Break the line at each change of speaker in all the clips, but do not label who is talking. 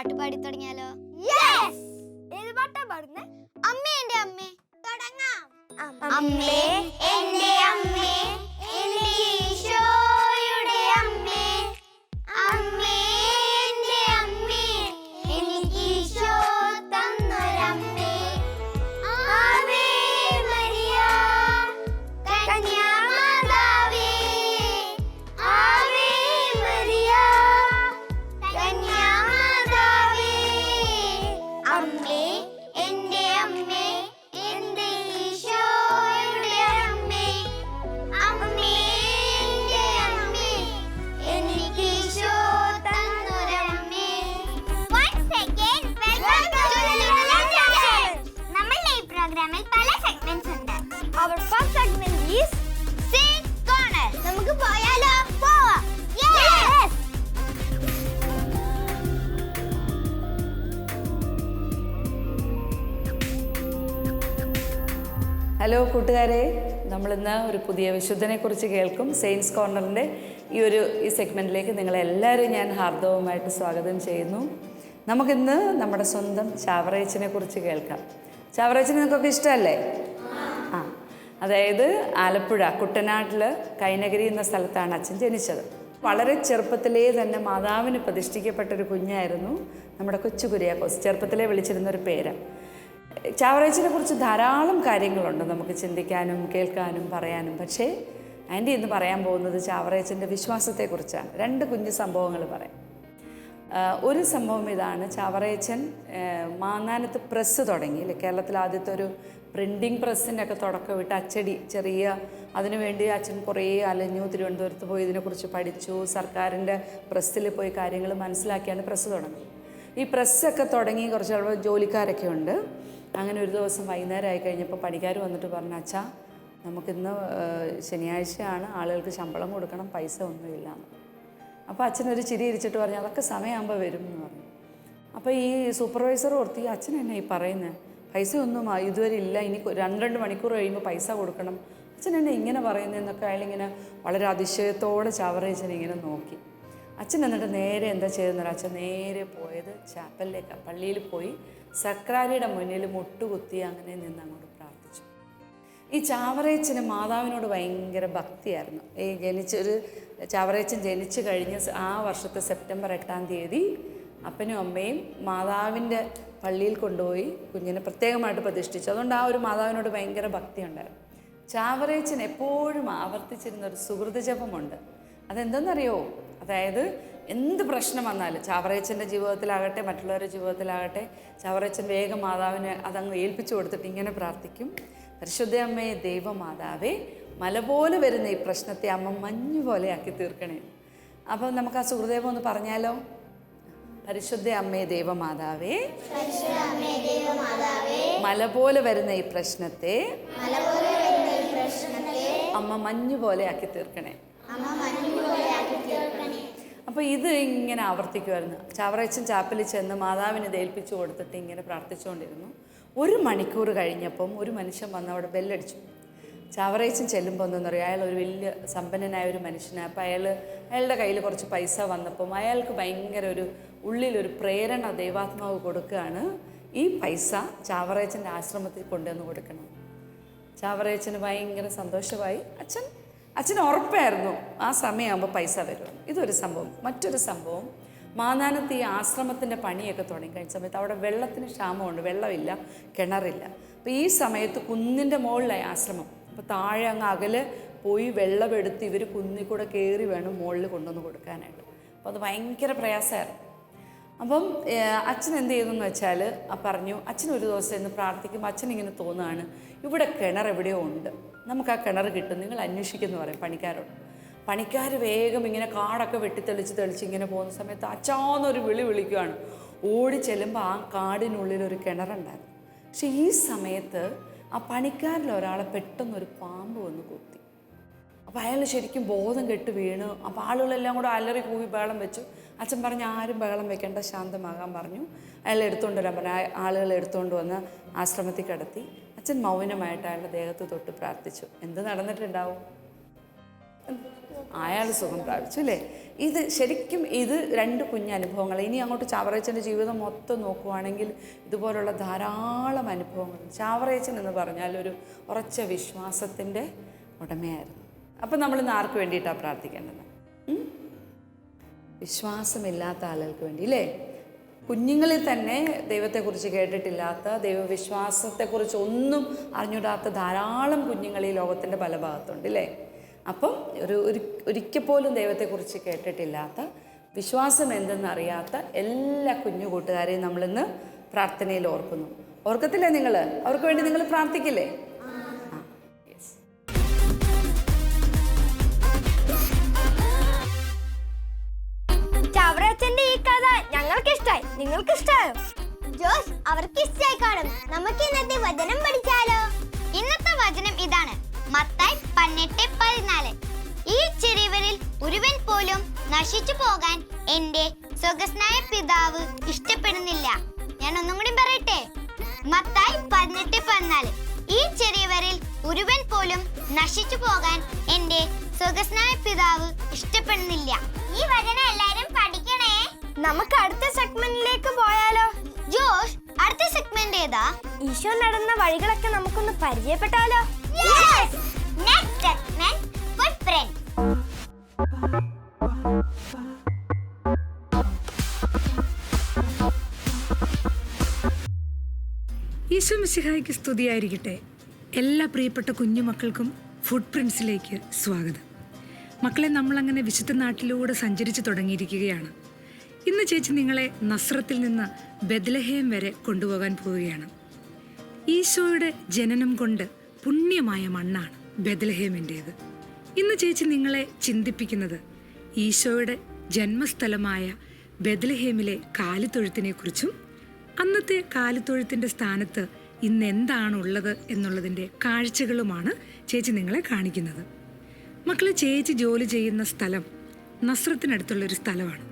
പാട്ട് പാടി തുടങ്ങിയാലോ?
ഏത് പാട്ടാ പാടുന്നേ?
അമ്മേ. എന്റെ അമ്മേ. തുടങ്ങാം
അമ്മേ.
ഹലോ കൂട്ടുകാരെ നമ്മളിന്ന് ഒരു പുതിയ വിശുദ്ധനെക്കുറിച്ച് കേൾക്കും. സെയിൻസ് കോർണറിന്റെ ഈ ഒരു ഈ സെഗ്മെന്റിലേക്ക് നിങ്ങളെല്ലാവരും ഞാൻ ഹാർദവുമായിട്ട് സ്വാഗതം ചെയ്യുന്നു. നമുക്കിന്ന് നമ്മുടെ സ്വന്തം ചാവറേച്ചിനെ കുറിച്ച് കേൾക്കാം. ചാവറയച്ചനെ നിങ്ങൾക്കൊക്കെ ഇഷ്ടമല്ലേ? ആ അതായത് ആലപ്പുഴ കുട്ടനാട്ടിൽ കൈനഗരി എന്ന സ്ഥലത്താണ് അച്ഛൻ ജനിച്ചത്. വളരെ ചെറുപ്പത്തിലേ തന്നെ മാതാവിന് പ്രതിഷ്ഠിക്കപ്പെട്ട ഒരു കുഞ്ഞായിരുന്നു നമ്മുടെ കൊച്ചു കുര്യാക്കോസ് ചെറുപ്പത്തിലേ വിളിച്ചിരുന്ന ഒരു പേരാണ് ചാവറേച്ചിനെ കുറിച്ച് ധാരാളം കാര്യങ്ങളുണ്ട് നമുക്ക് ചിന്തിക്കാനും കേൾക്കാനും പറയാനും. പക്ഷേ ആന്റി ഇന്ന് പറയാൻ പോകുന്നത് ചാവറേച്ചന്റെ വിശ്വാസത്തെക്കുറിച്ചാണ്. രണ്ട് കുഞ്ഞു സംഭവങ്ങൾ പറയാം. ഒരു സംഭവം ഇതാണ്. ചാവറേച്ചൻ മാന്നാനത്ത് പ്രസ് തുടങ്ങി. അല്ലെ കേരളത്തിൽ ആദ്യത്തെ ഒരു പ്രിന്റിങ് പ്രസ്സിന്റെ ഒക്കെ തുടക്കം വിട്ട് അച്ചടി ചെറിയ അതിനുവേണ്ടി അച്ഛൻ കുറേ അലഞ്ഞു തിരുവനന്തപുരത്ത് പോയി ഇതിനെക്കുറിച്ച് പഠിച്ചു. സർക്കാരിന്റെ പ്രസ്സിൽ പോയി കാര്യങ്ങൾ മനസ്സിലാക്കിയാണ് പ്രസ് തുടങ്ങി. ഈ പ്രസ്സൊക്കെ തുടങ്ങി കുറച്ച് ജോലിക്കാരൊക്കെ ഉണ്ട്. അങ്ങനെ ഒരു ദിവസം വൈകുന്നേരം ആയി കഴിഞ്ഞപ്പോൾ പണിക്കാർ വന്നിട്ട് പറഞ്ഞു അച്ഛാ നമുക്കിന്ന് ശനിയാഴ്ചയാണ് ആളുകൾക്ക് ശമ്പളം കൊടുക്കണം പൈസ ഒന്നുമില്ല. എന്ന്." അപ്പോൾ അച്ഛനൊരു ചിരി ഇരിച്ചിട്ട് പറഞ്ഞു അതൊക്കെ സമയമാകുമ്പോൾ വരും എന്ന് പറഞ്ഞു. അപ്പോൾ ഈ സൂപ്പർവൈസർ ഓർത്ത് ഈ അച്ഛൻ എന്നെ ഈ പറയുന്നത് പൈസ ഒന്നും ഇതുവരെ ഇല്ല ഇനി രണ്ട് രണ്ട് മണിക്കൂർ കഴിയുമ്പോൾ പൈസ കൊടുക്കണം. അച്ഛൻ എന്നെ ഇങ്ങനെ പറയുന്നതെന്നൊക്കെ അയാളിങ്ങനെ വളരെ അതിശയത്തോടെ ചവറേച്ചനെ ഇങ്ങനെ നോക്കി. അച്ഛൻ എന്നിട്ട് നേരെ എന്താ ചെയ്തെന്നറിയാം അച്ഛൻ നേരെ പോയത് ചാപ്പലിലേക്കാണ് പള്ളിയിൽ പോയി സക്രാരിയുടെ മുന്നിൽ മുട്ടുകുത്തി അങ്ങനെ നിന്ന് അങ്ങോട്ട് പ്രാർത്ഥിച്ചു. ഈ ചാവറേച്ചന് മാതാവിനോട് ഭയങ്കര ഭക്തിയായിരുന്നു. ഈ ജനിച്ചൊരു ചാവറേച്ചൻ ജനിച്ചു കഴിഞ്ഞ ആ വർഷത്തെ സെപ്റ്റംബർ എട്ടാം തീയതി അപ്പനും അമ്മയും മാതാവിന്റെ പള്ളിയിൽ കൊണ്ടുപോയി കുഞ്ഞിനെ പ്രത്യേകമായിട്ട് പ്രതിഷ്ഠിച്ചു. അതുകൊണ്ട് ആ ഒരു മാതാവിനോട് ഭയങ്കര ഭക്തി ഉണ്ടായിരുന്നു ചാവറേച്ചൻ എപ്പോഴും ആവർത്തിച്ചിരുന്ന ഒരു സുഹൃത് ജപമുണ്ട് അതെന്തെന്നറിയോ? അതായത് എന്ത് പ്രശ്നം വന്നാലും ചാവറയച്ചന്റെ ജീവിതത്തിലാകട്ടെ മറ്റുള്ളവരുടെ ജീവിതത്തിലാകട്ടെ ചാവറയച്ചൻ വേഗം മാതാവിനെ അതങ്ങ് ഏൽപ്പിച്ചു കൊടുത്തിട്ട് ഇങ്ങനെ പ്രാർത്ഥിക്കും. പരിശുദ്ധ അമ്മയെ ദൈവമാതാവേ മല പോലെ വരുന്ന ഈ പ്രശ്നത്തെ അമ്മ മഞ്ഞു പോലെ ആക്കി തീർക്കണേ. അപ്പം നമുക്ക് ആ സുഹൃദേവം ഒന്ന് പറഞ്ഞാലോ? പരിശുദ്ധ അമ്മയെ ദൈവമാതാവേ മല പോലെ വരുന്ന ഈ പ്രശ്നത്തെ അമ്മ മഞ്ഞു പോലെ ആക്കി തീർക്കണേ. അപ്പോൾ ഇത് ഇങ്ങനെ ആവർത്തിക്കുമായിരുന്നു ചവറച്ചൻ ചാപ്പലിൽ ചെന്ന് മാതാവിനെ ഏൽപ്പിച്ചു കൊടുത്തിട്ട് ഇങ്ങനെ പ്രാർത്ഥിച്ചുകൊണ്ടിരുന്നു. ഒരു മണിക്കൂർ കഴിഞ്ഞപ്പം ഒരു മനുഷ്യൻ വന്ന് അവിടെ ബെല്ലടിച്ചു. ചാവറയച്ചൻ ചെല്ലുമ്പോൾ എന്തെന്ന് പറയുക അയാൾ ഒരു വലിയ സമ്പന്നനായ ഒരു മനുഷ്യനാണ് അപ്പോൾ അയാൾ അയാളുടെ കയ്യിൽ കുറച്ച് പൈസ വന്നപ്പം അയാൾക്ക് ഭയങ്കര ഒരു ഉള്ളിലൊരു പ്രേരണ ദൈവാത്മാവ് കൊടുക്കുകയാണ്. ഈ പൈസ ചാവറയച്ചന്റെ ആശ്രമത്തിൽ കൊണ്ടുവന്ന് കൊടുക്കണം. ചാവറയച്ചന് ഭയങ്കര സന്തോഷമായി. അച്ഛൻ അച്ഛന് ഉറപ്പായിരുന്നു ആ സമയമാകുമ്പോൾ പൈസ വരും ഇതൊരു സംഭവം. മറ്റൊരു സംഭവം മാനാനത്ത് ഈ ആശ്രമത്തിന്റെ പണിയൊക്കെ തുടങ്ങിക്കഴിഞ്ഞ സമയത്ത് അവിടെ വെള്ളത്തിന് ക്ഷാമമുണ്ട് വെള്ളമില്ല കിണറില്ല. അപ്പോൾ ഈ സമയത്ത് കുന്നിന്റെ മുകളിലായി ആശ്രമം. അപ്പോൾ താഴെ അങ്ങ് അകലെ പോയി വെള്ളമെടുത്ത് ഇവർ കുന്നിൽ കൂടെ കയറി വേണം മുകളിൽ കൊണ്ടുവന്ന് കൊടുക്കാനായിട്ട്. അപ്പോൾ അത് ഭയങ്കര പ്രയാസമായിരുന്നു. അപ്പം അച്ഛൻ എന്ത് ചെയ്തെന്ന് വെച്ചാൽ പറഞ്ഞു അച്ഛൻ ഒരു ദിവസം ഇന്ന് പ്രാർത്ഥിക്കുമ്പോൾ അച്ഛൻ ഇങ്ങനെ തോന്നുകയാണ് ഇവിടെ കിണർ എവിടെയോ ഉണ്ട്. നമുക്ക് ആ കിണർ കിട്ടും. നിങ്ങൾ അന്വേഷിക്കുന്നു പറയും പണിക്കാരോട്. പണിക്കാർ വേഗം ഇങ്ങനെ കാടൊക്കെ വെട്ടിത്തെളിച്ച് തെളിച്ച് ഇങ്ങനെ പോകുന്ന സമയത്ത് അച്ചാന്നൊരു വിളി വിളിക്കുകയാണ് ഓടി ചെല്ലുമ്പോൾ ആ കാടിനുള്ളിൽ ഒരു കിണറുണ്ടായിരുന്നു. പക്ഷെ ഈ സമയത്ത് ആ പണിക്കാരിൽ ഒരാളെ പെട്ടെന്നൊരു പാമ്പ് വന്ന് കുത്തി. അപ്പോൾ അയാൾ ശരിക്കും ബോധം കെട്ട് വീണു. അപ്പോൾ ആളുകളെല്ലാം കൂടെ അലറി കൂവി ബഹളം വെച്ചു. അച്ഛൻ പറഞ്ഞു ആരും ബഹളം വെക്കേണ്ട ശാന്തമാകാൻ പറഞ്ഞു. അയാൾ എടുത്തുകൊണ്ട് വരാൻ പറഞ്ഞു. ആളുകളെ എടുത്തുകൊണ്ട് വന്ന് ആശ്രമത്തിൽ കിടത്തി. അച്ഛൻ മൗനമായിട്ട് അയാളുടെ ദേഹത്ത് തൊട്ട് പ്രാർത്ഥിച്ചു. എന്ത് നടന്നിട്ടുണ്ടാവും? അയാൾ സുഖം പ്രാപിച്ചു അല്ലേ? ഇത് ശരിക്കും ഇത് രണ്ട് കുഞ്ഞനുഭവങ്ങൾ ഇനി അങ്ങോട്ട് ചാവറയച്ചന്റെ ജീവിതം മൊത്തം നോക്കുവാണെങ്കിൽ ഇതുപോലുള്ള ധാരാളം അനുഭവങ്ങൾ. ചാവറയച്ചൻ എന്ന് പറഞ്ഞാൽ ഒരു ഉറച്ച വിശ്വാസത്തിന്റെ ഉടമയായിരുന്നു. അപ്പം നമ്മൾ ഇന്ന് ആർക്ക് വേണ്ടിയിട്ടാണ് പ്രാർത്ഥിക്കേണ്ടത്? വിശ്വാസമില്ലാത്ത ആളുകൾക്ക് വേണ്ടി അല്ലേ കുഞ്ഞുങ്ങളിൽ തന്നെ ദൈവത്തെക്കുറിച്ച് കേട്ടിട്ടില്ലാത്ത ദൈവവിശ്വാസത്തെക്കുറിച്ച് ഒന്നും അറിഞ്ഞിടാത്ത ധാരാളം കുഞ്ഞുങ്ങൾ ഈ ലോകത്തിന്റെ പല ഭാഗത്തുണ്ട് അല്ലേ അപ്പം ഒരു ഒരു ഒരിക്കൽ പോലും ദൈവത്തെക്കുറിച്ച് കേട്ടിട്ടില്ലാത്ത വിശ്വാസം എന്തെന്നറിയാത്ത എല്ലാ കുഞ്ഞു കൂട്ടുകാരെയും നമ്മളിന്ന് പ്രാർത്ഥനയിൽ ഓർക്കുന്നു. ഓർക്കത്തില്ലേ നിങ്ങൾ? അവർക്ക് വേണ്ടി നിങ്ങൾ പ്രാർത്ഥിക്കില്ലേ?
ചവറച്ചന്റെ ഈ കഥ നിങ്ങൾക്ക് ഇഷ്ടമായോ
ജോഷ് അവർക്ക് ഇഷ്ടമായി കാണും. നമുക്ക് ഇന്നത്തെ വചനം പഠിച്ചാലോ? ഇന്നത്തെ വചനം ഇതാണ്. മത്തായി പതിനെട്ട് പതിനാല്. ഈ ചെറിയവരിൽ ഒരുവൻ പോലും നശിച്ചു പോകാൻ എന്റെ സ്വഗസ്നായ പിതാവ് ഇഷ്ടപ്പെടുന്നില്ല. ഞാൻ ഒന്നും കൂടി പറയട്ടെ? മത്തായി പതിനെട്ട് പതിനാല്. ഈ ചെറിയവരിൽ ഒരുവൻ പോലും നശിച്ചു പോകാൻ എന്റെ സ്വഗസ്നായ പിതാവ് ഇഷ്ടപ്പെടുന്നില്ല. ഈ വചനം എല്ലാരും
നമുക്ക് അടുത്ത സെഗ്മെന്റിലേക്ക് പോയാലോ?
ജോഷ് അടുത്ത സെഗ്മെന്റ് ഏതാ?
ഈശോ നടന്ന വഴികളൊക്കെ നമുക്കൊന്ന് പരിചയപ്പെട്ടാലോ?
Yes! Next segment, footprint.
Isho മിശിഹായ്ക്ക് സ്തുതിയായിരിക്കട്ടെ. എല്ലാ പ്രിയപ്പെട്ട കുഞ്ഞുമക്കൾക്കും ഫുഡ് പ്രിൻസിലേക്ക് സ്വാഗതം. മക്കളെ നമ്മളങ്ങനെ വിശുദ്ധ നാട്ടിലൂടെ സഞ്ചരിച്ചു തുടങ്ങിയിരിക്കുകയാണ്. ഇന്ന് ചേച്ചി നിങ്ങളെ നസ്രത്തിൽ നിന്ന് ബദ്ലഹേം വരെ കൊണ്ടുപോകാൻ പോവുകയാണ്. ഈശോയുടെ ജനനം കൊണ്ട് പുണ്യമായ മണ്ണാണ് ബദ്ലഹേമിന്റേത് ഇന്ന് ചേച്ചി നിങ്ങളെ ചിന്തിപ്പിക്കുന്നത് ഈശോയുടെ ജന്മസ്ഥലമായ ബദ്ലഹേമിലെ കാലിത്തൊഴുത്തിനെ കുറിച്ചും അന്നത്തെ കാലിത്തൊഴുത്തിന്റെ സ്ഥാനത്ത് ഇന്ന് എന്താണ് ഉള്ളത് എന്നുള്ളതിന്റെ കാഴ്ചകളുമാണ് ചേച്ചി നിങ്ങളെ കാണിക്കുന്നത്. മക്കളെ ചേച്ചി ജോലി ചെയ്യുന്ന സ്ഥലം നസ്രത്തിനടുത്തുള്ളൊരു സ്ഥലമാണ്.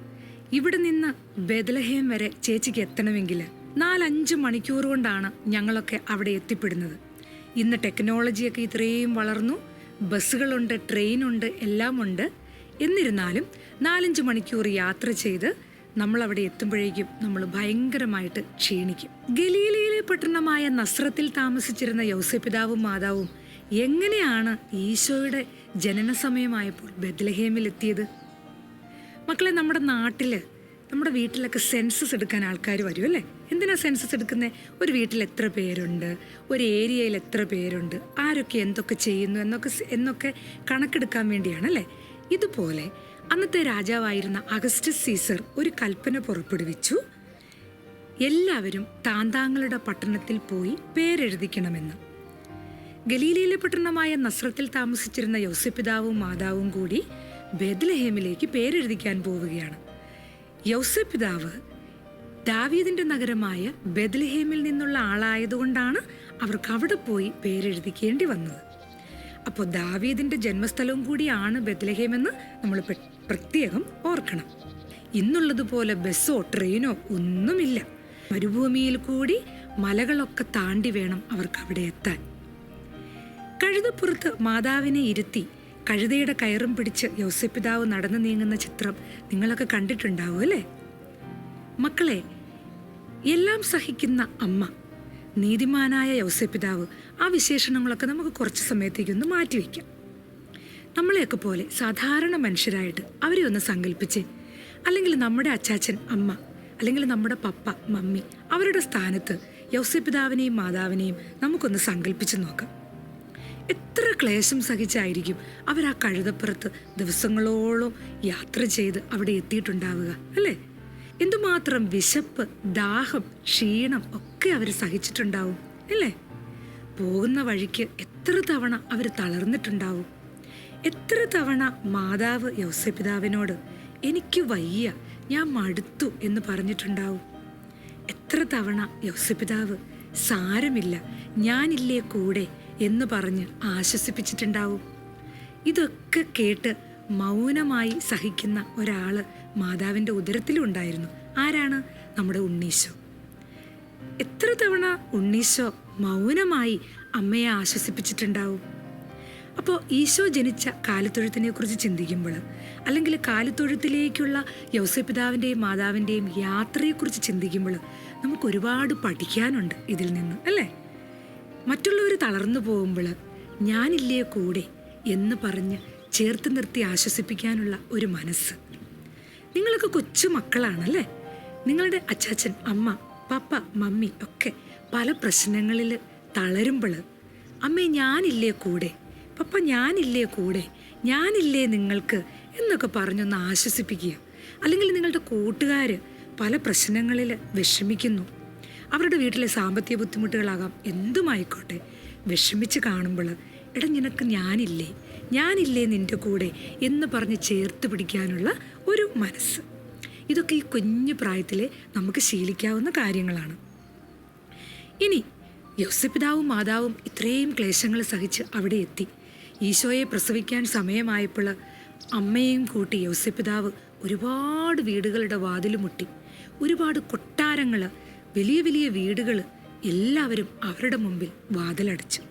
ഇവിടെ നിന്ന് ബദലഹേം വരെ ചേച്ചിക്ക് എത്തണമെങ്കിൽ നാലഞ്ച് മണിക്കൂർ കൊണ്ടാണ് ഞങ്ങളൊക്കെ അവിടെ എത്തിപ്പെടുന്നത്. ഇന്ന് ടെക്നോളജിയൊക്കെ ഇത്രയും വളർന്നു ബസ്സുകളുണ്ട് ട്രെയിനുണ്ട് എല്ലാമുണ്ട്. എന്നിരുന്നാലും നാലഞ്ച് മണിക്കൂർ യാത്ര ചെയ്ത് നമ്മൾ അവിടെ എത്തുമ്പോഴേക്കും നമ്മൾ ഭയങ്കരമായിട്ട് ക്ഷീണിക്കും. ഗലീലയിലെ പട്ടണമായ നസ്രത്തിൽ താമസിച്ചിരുന്ന യൗസപിതാവും മാതാവും എങ്ങനെയാണ് ഈശോയുടെ ജനന സമയമായപ്പോൾ ബദ്ലഹേമിൽ എത്തിയത് മക്കളെ നമ്മുടെ നാട്ടിൽ നമ്മുടെ വീട്ടിലൊക്കെ സെൻസസ് എടുക്കാൻ ആൾക്കാർ വരും അല്ലേ? എന്തിനാ സെൻസസ് എടുക്കുന്നത് ഒരു വീട്ടിൽ എത്ര പേരുണ്ട്? ഒരു ഏരിയയിൽ എത്ര പേരുണ്ട്? ആരൊക്കെ എന്തൊക്കെ ചെയ്യുന്നു? എന്നൊക്കെ എന്നൊക്കെ കണക്കെടുക്കാൻ വേണ്ടിയാണ് അല്ലേ? ഇതുപോലെ അന്നത്തെ രാജാവായിരുന്ന അഗസ്റ്റസ് സീസർ ഒരു കൽപ്പന പുറപ്പെടുവിച്ചു. എല്ലാവരും താന്താങ്ങളുടെ പട്ടണത്തിൽ പോയി പേരെഴുതിക്കണമെന്ന്. ഗലീലയിലെ പട്ടണമായ നസ്രത്തിൽ താമസിച്ചിരുന്ന യൗസപിതാവും മാതാവും കൂടി ബേദ്ലഹേമിലേക്ക് പേരെഴുതിക്കാൻ പോവുകയാണ്. യൗസപിതാവ് ദാവീദിന്റെ നഗരമായ ബെദ്ലഹേമിൽ നിന്നുള്ള ആളായതുകൊണ്ടാണ് അവർക്ക് അവിടെ പോയി പേരെഴുതിക്കേണ്ടി വന്നത്. അപ്പോൾ ദാവീദിന്റെ ജന്മസ്ഥലവും കൂടിയാണ് ബെദ്ലഹേം എന്ന് നമ്മൾ പ്രത്യേകം ഓർക്കണം. ഇന്നുള്ളതുപോലെ ബസ്സോ ട്രെയിനോ ഒന്നുമില്ല. മരുഭൂമിയിൽ കൂടി മലകളൊക്കെ താണ്ടി വേണം അവർക്ക് അവിടെ എത്താൻ. കഴുതപ്പുറത്ത് മാതാവിനെ ഇരുത്തി കഴുതയുടെ കയറും പിടിച്ച് യോസപ്പിതാവ് നടന്നു നീങ്ങുന്ന ചിത്രം നിങ്ങളൊക്കെ കണ്ടിട്ടുണ്ടാവും അല്ലേ? മക്കളെ എല്ലാം സഹിക്കുന്ന അമ്മ നീതിമാനായ യോസപ്പിതാവ് ആ വിശേഷണങ്ങളൊക്കെ നമുക്ക് കുറച്ച് സമയത്തേക്കൊന്ന് മാറ്റിവെക്കാം നമ്മളെയൊക്കെ പോലെ സാധാരണ മനുഷ്യരായിട്ട് അവരെ ഒന്ന് സങ്കല്പിച്ച് അല്ലെങ്കിൽ നമ്മുടെ അച്ചാച്ചൻ അമ്മ അല്ലെങ്കിൽ നമ്മുടെ പപ്പ മമ്മി അവരുടെ സ്ഥാനത്ത് യൗസപിതാവിനെയും മാതാവിനെയും നമുക്കൊന്ന് സങ്കല്പിച്ച് നോക്കാം. എത്ര ക്ലേശം സഹിച്ചായിരിക്കും അവർ ആ കഴുതപ്പുറത്ത് ദിവസങ്ങളോളം യാത്ര ചെയ്ത് അവിടെ എത്തിയിട്ടുണ്ടാവുക അല്ലേ? എന്തുമാത്രം വിശപ്പ് ദാഹം ക്ഷീണം ഒക്കെ അവർ സഹിച്ചിട്ടുണ്ടാവും അല്ലേ? പോകുന്ന വഴിക്ക് എത്ര തവണ അവർ തളർന്നിട്ടുണ്ടാവും? എത്ര തവണ മാതാവ് യൗസപിതാവിനോട് എനിക്ക് വയ്യ ഞാൻ മടുത്തു എന്ന് പറഞ്ഞിട്ടുണ്ടാവും? എത്ര തവണ യോസപിതാവ് സാരമില്ല ഞാനില്ലേ കൂടെ എന്ന് പറഞ്ഞ് ആശ്വസിപ്പിച്ചിട്ടുണ്ടാവും. ഇതൊക്കെ കേട്ട് മൗനമായി സഹിക്കുന്ന ഒരാൾ മാതാവിന്റെ ഉദരത്തിലുണ്ടായിരുന്നു. ആരാണ്? നമ്മുടെ ഉണ്ണീശോ. എത്ര തവണ ഉണ്ണീശോ മൗനമായി അമ്മയെ ആശ്വസിപ്പിച്ചിട്ടുണ്ടാവും? അപ്പോൾ ഈശോ ജനിച്ച കാലിത്തൊഴുത്തിനെ കുറിച്ച് ചിന്തിക്കുമ്പോൾ അല്ലെങ്കിൽ കാലിത്തൊഴുത്തിലേക്കുള്ള യൗസപിതാവിന്റെയും മാതാവിന്റെയും യാത്രയെക്കുറിച്ച് ചിന്തിക്കുമ്പോൾ നമുക്ക് ഒരുപാട് പഠിക്കാനുണ്ട് ഇതിൽ നിന്ന് അല്ലേ? മറ്റുള്ളവർ തളർന്നു പോകുമ്പോൾ ഞാനില്ലേ കൂടെ എന്ന് പറഞ്ഞ് ചേർത്ത് നിർത്തി ആശ്വസിപ്പിക്കാനുള്ള ഒരു മനസ്സ്. നിങ്ങളൊക്കെ കൊച്ചു മക്കളാണല്ലേ? നിങ്ങളുടെ അച്ചാച്ചൻ അമ്മ പപ്പ മമ്മി ഒക്കെ പല പ്രശ്നങ്ങളിൽ തളരുമ്പോൾ അമ്മേ ഞാനില്ലേ കൂടെ? പപ്പ ഞാനില്ലേ കൂടെ? ഞാനില്ലേ നിങ്ങൾക്ക്? എന്നൊക്കെ പറഞ്ഞൊന്ന് ആശ്വസിപ്പിക്കുക. അല്ലെങ്കിൽ നിങ്ങളുടെ കൂട്ടുകാർ പല പ്രശ്നങ്ങളിൽ വിഷമിക്കുന്നു. അവരുടെ വീട്ടിലെ സാമ്പത്തിക ബുദ്ധിമുട്ടുകളാകാം. എന്തുമായിക്കോട്ടെ. വിഷമിച്ച് കാണുമ്പോൾ എടാ നിനക്ക് ഞാനില്ലേ? ഞാനില്ലേ നിന്റെ കൂടെ? എന്ന് പറഞ്ഞ് ചേർത്ത് പിടിക്കാനുള്ള ഒരു മനസ്സ്. ഇതൊക്കെ ഈ കുഞ്ഞു പ്രായത്തിൽ നമുക്ക് ശീലിക്കാവുന്ന കാര്യങ്ങളാണ്. ഇനി യോസപിതാവും മാതാവും ഇത്രയും ക്ലേശങ്ങൾ സഹിച്ച് അവിടെ എത്തി. ഈശോയെ പ്രസവിക്കാൻ സമയമായപ്പോൾ അമ്മയും കൂട്ടി യോസപിതാവ് ഒരുപാട് വീടുകളുടെ വാതിൽ മുട്ടി ഒരുപാട് കൊട്ടാരങ്ങൾ വലിയ വലിയ വീടുകൾ എല്ലാവരും അവരുടെ മുമ്പിൽ വാതിലടച്ചു.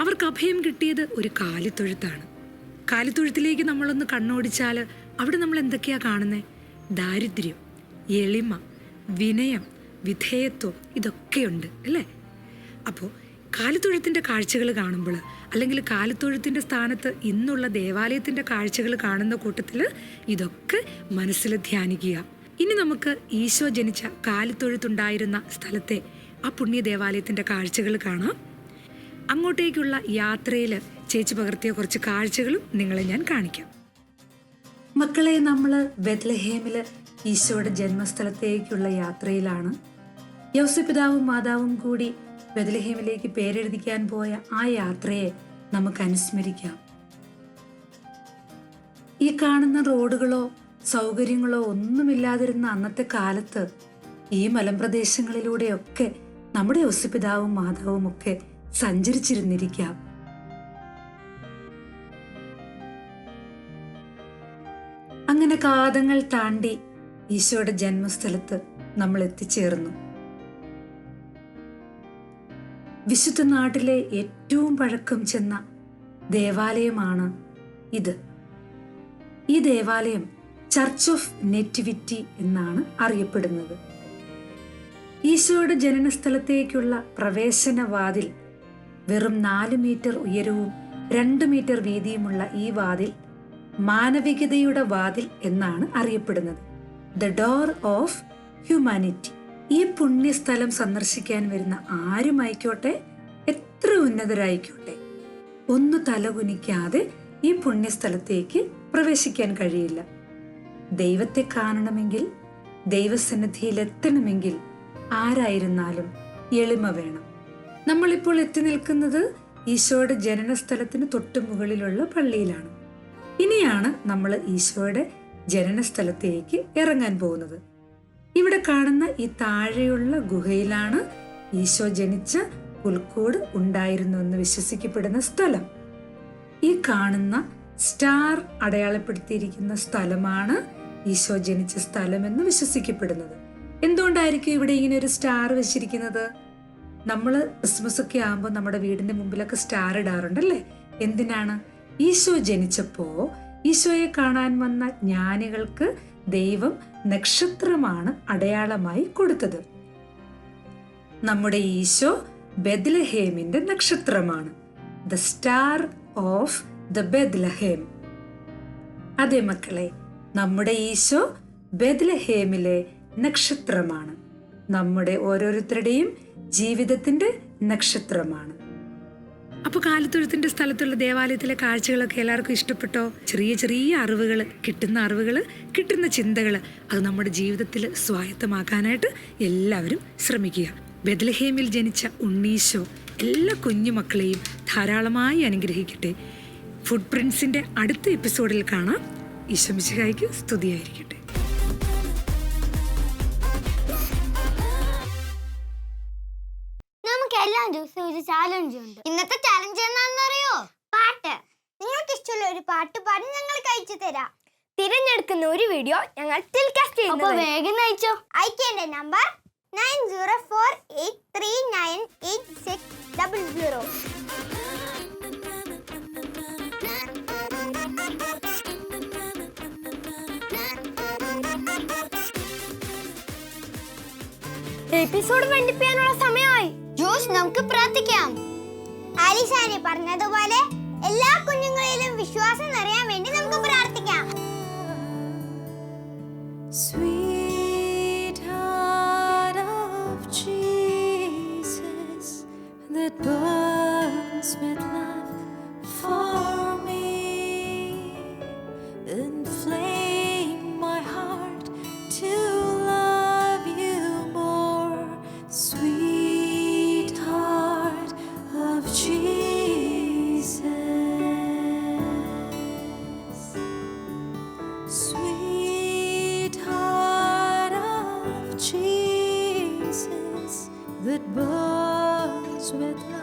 അവർക്ക് അഭയം കിട്ടിയത് ഒരു കാലിത്തൊഴുത്താണ്. കാലിത്തൊഴുത്തിലേക്ക് നമ്മളൊന്ന് കണ്ണോടിച്ചാൽ അവിടെ നമ്മൾ എന്തൊക്കെയാ കാണുന്നത് ദാരിദ്ര്യം എളിമ വിനയം വിധേയത്വം ഇതൊക്കെയുണ്ട് അല്ലേ? അപ്പോൾ കാലിത്തൊഴുത്തിന്റെ കാഴ്ചകൾ കാണുമ്പോൾ അല്ലെങ്കിൽ കാലിത്തൊഴുത്തിന്റെ സ്ഥാനത്ത് ഇന്നുള്ള ദേവാലയത്തിന്റെ കാഴ്ചകൾ കാണുന്ന കൂട്ടത്തിൽ ഇതൊക്കെ മനസ്സിൽ ധ്യാനിക്കുക. ഇനി നമുക്ക് ഈശോ ജനിച്ച കാലിത്തൊഴുത്തുണ്ടായിരുന്ന സ്ഥലത്തെ ആ പുണ്യ ദേവാലയത്തിന്റെ കാഴ്ചകൾ കാണാം. അങ്ങോട്ടേക്കുള്ള യാത്രയിൽ ചേച്ചി പകർത്തിയ കുറച്ച് കാഴ്ചകളും നിങ്ങളെ ഞാൻ കാണിക്കാം. മക്കളെ നമ്മൾ ബെത്ലഹേമിൽ ഈശോയുടെ ജന്മസ്ഥലത്തേക്കുള്ള യാത്രയിലാണ്. യൗസപിതാവും മാതാവും കൂടി ബെത്ലഹേമിലേക്ക് പേരെഴുതിക്കാൻ പോയ ആ യാത്രയെ നമുക്ക് അനുസ്മരിക്കാം. ഈ കാണുന്ന റോഡുകളോ സൗകര്യങ്ങളോ ഒന്നുമില്ലാതിരുന്ന അന്നത്തെ കാലത്ത് ഈ മലമ്പ്രദേശങ്ങളിലൂടെയൊക്കെ നമ്മുടെ ഒസുപിതാവും മാതാവും ഒക്കെ സഞ്ചരിച്ചിരുന്നിരിക്കാം. അങ്ങനെ കാതങ്ങൾ താണ്ടി ഈശോയുടെ ജന്മസ്ഥലത്ത് നമ്മൾ എത്തിച്ചേർന്നു. വിശുദ്ധ നാട്ടിലെ ഏറ്റവും പഴക്കം ചെന്ന ദേവാലയമാണ് ഇത്. ഈ ദേവാലയം ചർച്ച് ഓഫ് നെറ്റിവിറ്റി എന്നാണ് അറിയപ്പെടുന്നത്. ഈശോയുടെ ജനനസ്ഥലത്തേക്കുള്ള പ്രവേശന വാതിൽ വെറും നാല് മീറ്റർ ഉയരവും രണ്ട് മീറ്റർ വീതിയുമുള്ള ഈ വാതിൽ മാനവികതയുടെ വാതിൽ എന്നാണ് അറിയപ്പെടുന്നത്. ദ ഡോർ ഓഫ് ഹ്യൂമാനിറ്റി ഈ പുണ്യസ്ഥലം സന്ദർശിക്കാൻ വരുന്ന ആരുമായിക്കോട്ടെ? എത്ര ഉന്നതരായിക്കോട്ടെ? ഒന്ന് തലകുനിക്കാതെ ഈ പുണ്യസ്ഥലത്തേക്ക് പ്രവേശിക്കാൻ കഴിയില്ല. ദൈവത്തെ കാണണമെങ്കിൽ ദൈവസന്നിധിയിൽ എത്തണമെങ്കിൽ ആരായിരുന്നാലും എളിമ വേണം. നമ്മളിപ്പോൾ എത്തി നിൽക്കുന്നത് ഈശോയുടെ ജനനസ്ഥലത്തിന് തൊട്ടു മുകളിലുള്ള പള്ളിയിലാണ്. ഇനിയാണ് നമ്മൾ ഈശോയുടെ ജനനസ്ഥലത്തേക്ക് ഇറങ്ങാൻ പോകുന്നത്. ഇവിടെ കാണുന്ന ഈ താഴെയുള്ള ഗുഹയിലാണ് ഈശോ ജനിച്ച പുൽക്കൂട് ഉണ്ടായിരുന്നു എന്ന് വിശ്വസിക്കപ്പെടുന്ന സ്ഥലം. ഈ കാണുന്ന സ്റ്റാർ അടയാളപ്പെടുത്തിയിരിക്കുന്ന സ്ഥലമാണ് ഈശോ ജനിച്ച സ്ഥലമെന്ന് വിശ്വസിക്കപ്പെടുന്നത്. എന്തുകൊണ്ടായിരിക്കും ഇവിടെ ഇങ്ങനെ ഒരു സ്റ്റാർ വെച്ചിരിക്കുന്നത്? നമ്മൾ ക്രിസ്മസ് ഒക്കെ ആകുമ്പോൾ നമ്മുടെ വീടിന്റെ മുമ്പിലൊക്കെ സ്റ്റാർ ഇടാറുണ്ടല്ലേ? എന്തിനാണ്? ഈശോ ജനിച്ചപ്പോ ഈശോയെ കാണാൻ വന്ന ജ്ഞാനികൾക്ക് ദൈവം നക്ഷത്രമാണ് അടയാളമായി കൊടുത്തത്. നമ്മുടെ ഈശോ ബെദ്ലഹേമിന്റെ നക്ഷത്രമാണ്. The star of the Bethlehem അതെ മക്കളെ നമ്മുടെ ഈശോ ബെദ്ലഹേമിലെ നക്ഷത്രമാണ്. നമ്മുടെ ഓരോരുത്തരുടെയും ജീവിതത്തിന്റെ നക്ഷത്രമാണ്. അപ്പൊ കാലത്തൊഴുത്തിന്റെ സ്ഥലത്തുള്ള ദേവാലയത്തിലെ കാഴ്ചകളൊക്കെ എല്ലാവർക്കും ഇഷ്ടപ്പെട്ടോ? ചെറിയ ചെറിയ അറിവുകൾ കിട്ടുന്ന അറിവുകൾ കിട്ടുന്ന ചിന്തകൾ അത് നമ്മുടെ ജീവിതത്തിൽ സ്വായത്തമാക്കാനായിട്ട് എല്ലാവരും ശ്രമിക്കുക. ബദലഹേമിൽ ജനിച്ച ഉണ്ണീശോ എല്ലാ കുഞ്ഞുമക്കളെയും ധാരാളമായി അനുഗ്രഹിക്കട്ടെ. ഫുഡ് പ്രിൻസിന്റെ അടുത്ത എപ്പിസോഡിൽ കാണാം. ഈശോമിശിഹായ്ക്ക് സ്തുതിയായിരിക്കട്ടെ.
നമുക്ക് എല്ലാ ദിവസവും ഒരു ചാലഞ്ച് ഉണ്ട്. ഇന്നത്തെ ചാലഞ്ച് എന്താണെന്നറിയോ? പാട്ട്. നിങ്ങൾക്ക് ഇഷ്ടമുള്ള ഒരു പാട്ട് പാടി ഞങ്ങൾ കഴിച്ചു തരാം.
തിരഞ്ഞെടുക്കുന്ന ഒരു വീഡിയോ ഞങ്ങൾ ടെലികാസ്റ്റ്
വേഗം അയച്ചോ അയക്കേണ്ട number nine zero four eight three nine eight six double zero
episode വണ്ടിപ്പിക്കാനുള്ള സമയമായി.
ജോസ് നമുക്ക് പ്രാർത്ഥിക്കാം. ആലിശാനി പറഞ്ഞതുപോലെ എല്ലാ കുഞ്ഞുങ്ങളിലും വിശ്വാസം നിറയാൻ വേണ്ടി നമുക്ക് പ്രാർത്ഥിക്കാം.
světla.